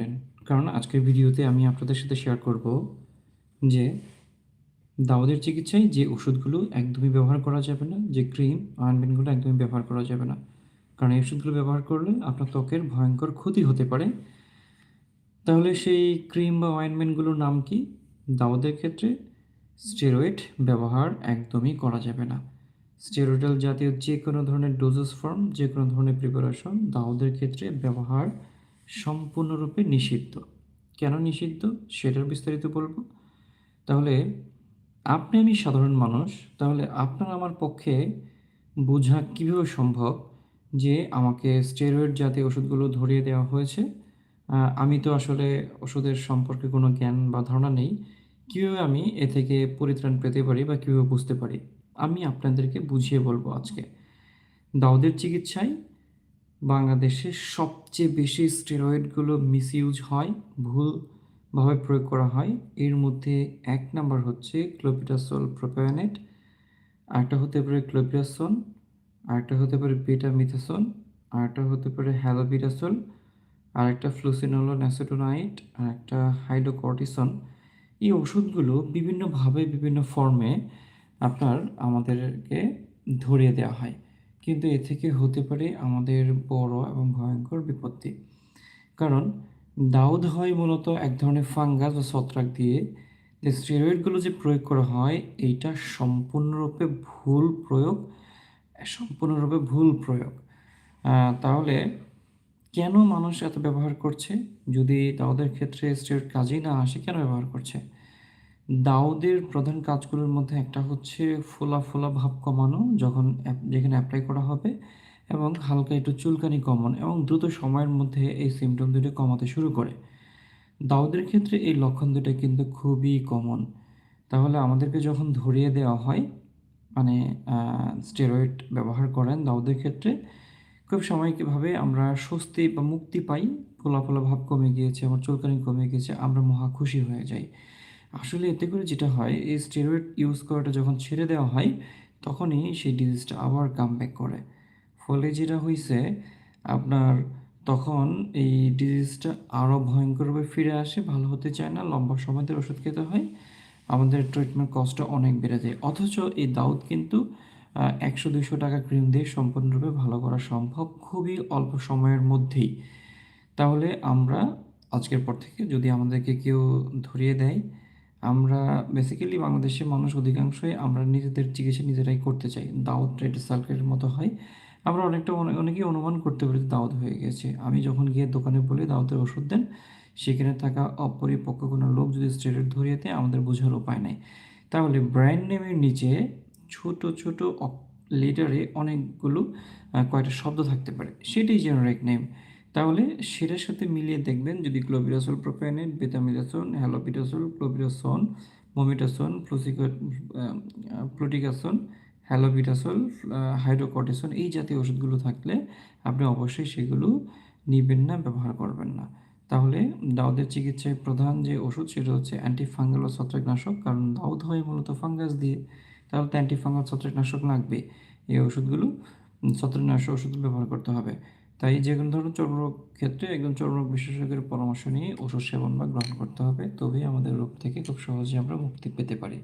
Important কারণ আজকের ভিডিওতে আমি আপনাদের সাথে শেয়ার করব যে দাউদের চিকিৎসায় যে ওষুধগুলো একদমই ব্যবহার করা যাবে না, যে ক্রিম অয়েনমেন্টগুলো একদমই ব্যবহার করা যাবে না। কারণ এই ওষুধগুলো ব্যবহার করলে আপনার ত্বকের ভয়ঙ্কর ক্ষতি হতে পারে। তাহলে সেই ক্রিম বা অয়েনমেন্টগুলোর নাম কি? দাউদের ক্ষেত্রে স্টেরয়েড ব্যবহার একদমই করা যাবে না। স্টেরয়েডাল জাতীয় যে কোনো ধরনের ডোজেস ফর্ম যে কোনো ধরনের প্রিপারেশন দাউদের ক্ষেত্রে ব্যবহার সম্পূর্ণরূপে নিষিদ্ধ। কেন নিষিদ্ধ? সেটার বিস্তারিত বলব। তাহলে, আপনি আমি সাধারণ মানুষ, তাহলে আপনার আমার পক্ষে বোঝা কীভাবে সম্ভব যে আমাকে স্টেরয়েড জাতীয় ওষুধগুলো ধরিয়ে দেওয়া হয়েছে? আমি তো আসলে ওষুধের সম্পর্কে কোনো জ্ঞান বা ধারণা নেই। কীভাবে আমি এ থেকে পরিত্রাণ পেতে পারি বা কীভাবে বুঝতে পারি? আমি আপনাদেরকে বুঝিয়ে বলব আজকে। দাউদের চিকিৎসায় বাংলাদেশে সবচেয়ে বেশি স্টেরয়েডগুলো মিসইউজ হয়, ভুলভাবে প্রয়োগ করা হয়। এর মধ্যে এক নাম্বার হচ্ছে ক্লোপিটাসল প্রোপায়নেট আরেকটা হতে পারে ক্লোপিটাসন আরেকটা হতে পারে বিটামিথাসন আরেকটা হতে পারে হ্যালোবিটাসল আরেকটা ফ্লুসিনোলো আর একটা হাইড্রোকর্টিসন এই ওষুধগুলো বিভিন্নভাবে বিভিন্ন ফর্মে আপনার আমাদেরকে ধরিয়ে দেওয়া হয়। কিন্তু এ থেকে হতে পারে আমাদের বড় এবং ভয়ঙ্কর বিপত্তি। কারণ দাউদ হয় মূলত এক ধরনের ফাঙ্গাস বা ছত্রাক দিয়ে। যে স্টেরয়েডগুলো যে প্রয়োগ করা হয়, এইটা সম্পূর্ণরূপে ভুল প্রয়োগ, সম্পূর্ণরূপে ভুল প্রয়োগ। তাহলে কেন মানুষ এত ব্যবহার করছে? যদি দাউদের ক্ষেত্রে স্টেরয়েড কাজেই না আসে, কেন ব্যবহার করছে? দাউদের প্রধান কাজগুলোর মধ্যে একটা হচ্ছে ফোলা ফোলা ভাব কমানো, যখন যেখানে অ্যাপ্লাই করা হবে, এবং হালকা একটু চুলকানি কমন, এবং দ্রুত সময়ের মধ্যে এই সিমটম দুটো কমাতে শুরু করে। দাউদের ক্ষেত্রে এই লক্ষণ দুটো কিন্তু খুবই কমন তাহলে আমাদেরকে যখন ধরিয়ে দেওয়া হয় মানে স্টেরয়েড ব্যবহার করেন দাউদের ক্ষেত্রে, খুব সাময়িকভাবে আমরা স্বস্তি বা মুক্তি পাই, ফোলা ফোলা ভাব কমে গিয়েছে, আমার চুলকানি কমে গিয়েছে, আমরা মহা খুশি হয়ে যাই। আসলে এতে করে যেটা হয়, এই স্টেরয়েড ইউজ করাটা যখন ছেড়ে দেওয়া হয়, তখনই সেই ডিজিজটা আবার কাম ব্যাক করে। ফলে যেটা হয়েছে আপনার তখন এই ডিজিজটা আরও ভয়ঙ্করভাবে ফিরে আসে, ভালো হতে চায় না, লম্বা সময় ধরে ওষুধ খেতে হয়, আমাদের ট্রিটমেন্ট কস্টটা অনেক বেড়ে যায়। অথচ এই দাউদ কিন্তু একশো দুশো টাকা ক্রিম দিয়ে সম্পূর্ণরূপে ভালো করা সম্ভব খুবই অল্প সময়ের মধ্যেই। তাহলে আমরা আজকের পর থেকে যদি আমাদেরকে কেউ ধরিয়ে দেয় আমরা বেসিক্যালি বাংলাদেশের মানুষ অধিকাংশই আমরা নিজেদের চিকিৎসা নিজেরাই করতে চাই। দাউদ রেড সার্কেলের মতো হয়। আমরা অনেকটা অনেক অনেকেই অনুমান করতে পারি দাউদ হয়ে গেছে। আমি যখন গিয়ে দোকানে বলি দাউদের ওষুধ দেন। সেখানে থাকা অপরিপক্ক কোনো লোক যদি স্টেরয়েড ধরিয়ে দেয়, আমাদের বোঝার উপায় নাই। তাহলে ব্র্যান্ড নেমের নিচে ছোট ছোট লিটারে অনেকগুলো কয়েকটা শব্দ থাকতে পারে। সেটাই জেনারিক নেম তাহলে সেটার সাথে মিলিয়ে দেখবেন যদি ক্লোবিরাসল প্রোপাইনেট বেতামিরাসন হ্যালোপিটাসল ক্লোবিরাসন মোমিটাসন ফ্লুসিকট প্লুটিকাসন হ্যালোবিটাসল হাইড্রোকটেসন এই জাতীয় ওষুধগুলো থাকলে আপনি অবশ্যই সেগুলো নিবেন না, ব্যবহার করবেন না। তাহলে দাউদের চিকিৎসায় প্রধান যে ওষুধ সেটা হচ্ছে অ্যান্টিফাঙ্গাল ছত্রাকনাশক, কারণ দাউদ হয় মূলত ফাঙ্গাস দিয়ে। তাহলে তো অ্যান্টিফাঙ্গাল ছত্রাকনাশক লাগবে। এই ওষুধগুলো, ছত্রাকনাশক ওষুধ ব্যবহার করতে হবে। তাই যে কোনো ধরনের চর্মরোগ ক্ষেত্রে একজন চর্মরোগ বিশেষজ্ঞের পরামর্শ নিয়ে ওষুধ সেবন বা গ্রহণ করতে হবে। তবেই আমাদের রোগ থেকে খুব সহজে আমরা মুক্তি পেতে পারি।